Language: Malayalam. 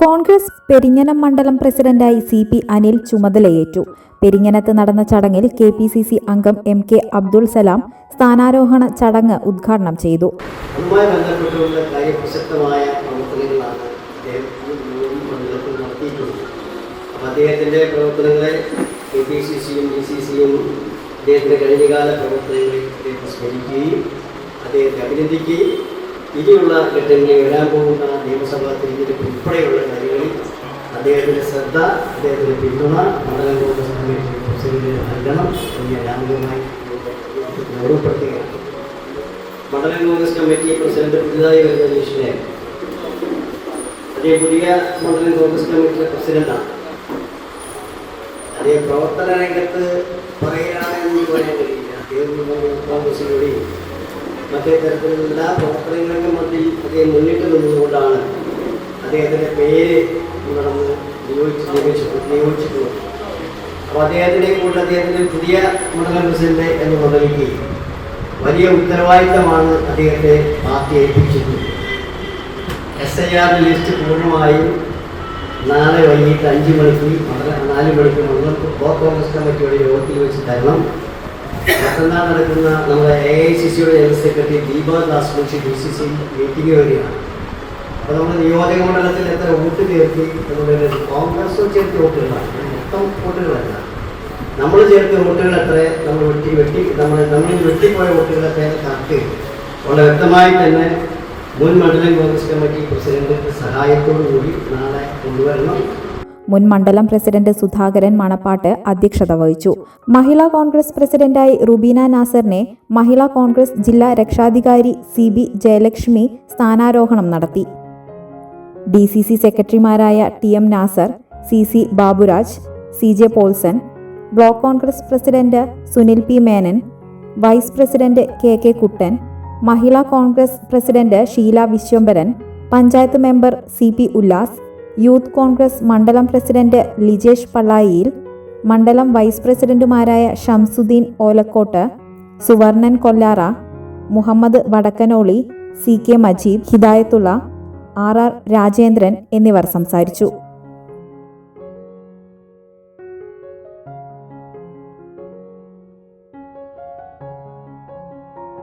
Congress Perinjanam മണ്ഡലം പ്രസിഡന്റായി സി പി അനിൽ ചുമതലയേറ്റു. പെരിങ്ങനത്ത് നടന്ന ചടങ്ങിൽ കെ പി സി സി അംഗം എം കെ അബ്ദുൾ സലാം സ്ഥാനാരോഹണ ചടങ്ങ് ഉദ്ഘാടനം ചെയ്തു. അദ്ദേഹത്തിന്റെ പ്രവർത്തനങ്ങളെ കെ പി സി സിയും ഡി സി സിയും അദ്ദേഹത്തിന്റെ കഴിഞ്ഞകാല പ്രവർത്തനങ്ങളെ സ്മരിക്കുകയും അദ്ദേഹത്തെ അഭിനന്ദിക്കുകയും ഇനിയുള്ള ഘട്ടങ്ങളിൽ വരാൻ പോകുന്ന നിയമസഭാ തിരഞ്ഞെടുപ്പ് ഉൾപ്പെടെയുള്ള കാര്യങ്ങളിൽ അദ്ദേഹത്തിന്റെ ശ്രദ്ധ അദ്ദേഹത്തിന്റെ പിന്തുണ മണ്ഡലം കോൺഗ്രസ് കമ്മിറ്റി പ്രസിഡന്റ് നൽകണം എന്ന് ഞാൻ ആമുഖമായി ഓർമ്മപ്പെടുത്തുകയാണ്. മണ്ഡലം കോൺഗ്രസ് കമ്മിറ്റി പ്രസിഡന്റ് പുതുതായി വരുന്ന നിഷനെ അതേ പുതിയ മണ്ഡലം കോൺഗ്രസ് കമ്മിറ്റിയുടെ പ്രസിഡന്റാണ്. അതേ പ്രവർത്തന രംഗത്ത് പറയുകയാണെന്ന് പറയാൻ കഴിയില്ല. അദ്ദേഹം കോൺഗ്രസിലൂടെയും മറ്റേ തരത്തിലുള്ള എല്ലാ പ്രവർത്തനങ്ങൾക്കും മധ്യയിൽ അദ്ദേഹം മുന്നിട്ട് നിന്നുകൊണ്ടാണ് അദ്ദേഹത്തിന്റെ പേര് നടന്ന് നിയോഗിച്ച് നിയമിച്ചു നിയോഗിച്ചിട്ടുള്ളത്. അപ്പോൾ അദ്ദേഹത്തിന്റെ കൂടെ അദ്ദേഹത്തിന്റെ പുതിയ മണ്ഡലം പ്രസിഡന്റ് എന്ന് മുതലിക്ക് വലിയ ഉത്തരവാദിത്തമാണ് അദ്ദേഹത്തെ പാർട്ടി ഏൽപ്പിച്ചിട്ടുള്ളത്. എസ് ഐ ആർ ലിസ്റ്റ് പൂർണമായും നാളെ വൈകിട്ട് അഞ്ച് മണിക്ക് നാല് മണിക്ക് മണ്ഡലം ബ്ലോക്ക് കോൺഗ്രസ് കമ്മിറ്റിയുടെ യോഗത്തിൽ വെച്ച് തരണം. മറ്റന്നാൾ നടക്കുന്ന നമ്മുടെ എ ഐ സി സിയുടെ general secretary Deepadas Munshi D C C meeting വരികയാണ് അപ്പോൾ നമ്മുടെ നിയോജക മണ്ഡലത്തിൽ എത്ര വോട്ട് ചേർത്തി എന്നുള്ളത് കോൺഗ്രസ് ചേർത്ത് വോട്ടുകളാണ്. മൊത്തം വോട്ടുകളല്ല. നമ്മൾ ചേർത്ത വോട്ടുകൾ എത്ര നമ്മൾ വെട്ടി വെട്ടി നമ്മൾ നമ്മൾ വെട്ടിപ്പോയ വോട്ടുകളൊക്കെ കറക്റ്റ് വളരെ വ്യക്തമായി തന്നെ മുൻ മണ്ഡലം കോൺഗ്രസ് കമ്മിറ്റി പ്രസിഡന്റിന്റെ സഹായത്തോടു കൂടി നാളെ കൊണ്ടുവരണം. മുൻ മണ്ഡലം പ്രസിഡന്റ് സുധാകരൻ മണപ്പാട്ട് അധ്യക്ഷത വഹിച്ചു. മഹിളാ കോൺഗ്രസ് പ്രസിഡന്റായി റുബീന നാസറിനെ മഹിളാ കോൺഗ്രസ് ജില്ലാ രക്ഷാധികാരി സി ബി ജയലക്ഷ്മി സ്ഥാനാരോഹണം നടത്തി. ഡി സി സി സെക്രട്ടറിമാരായ T M Nasar C C Baburaj C J Paulson block Congress president Sunil P Menon vice president K K Kuttan Mahila Congress president Sheela Vishwambharan panchayat member C P Ullas youth Congress മണ്ഡലം പ്രസിഡന്റ് ലിജേഷ് പള്ളായിയിൽ മണ്ഡലം വൈസ് പ്രസിഡന്റുമാരായ Shamsuddin Olakkot Suvarnan Kollara Muhammad Vadakkanoli C K Majeed Hidayathulla R R Rajendran എന്നിവർ സംസാരിച്ചു.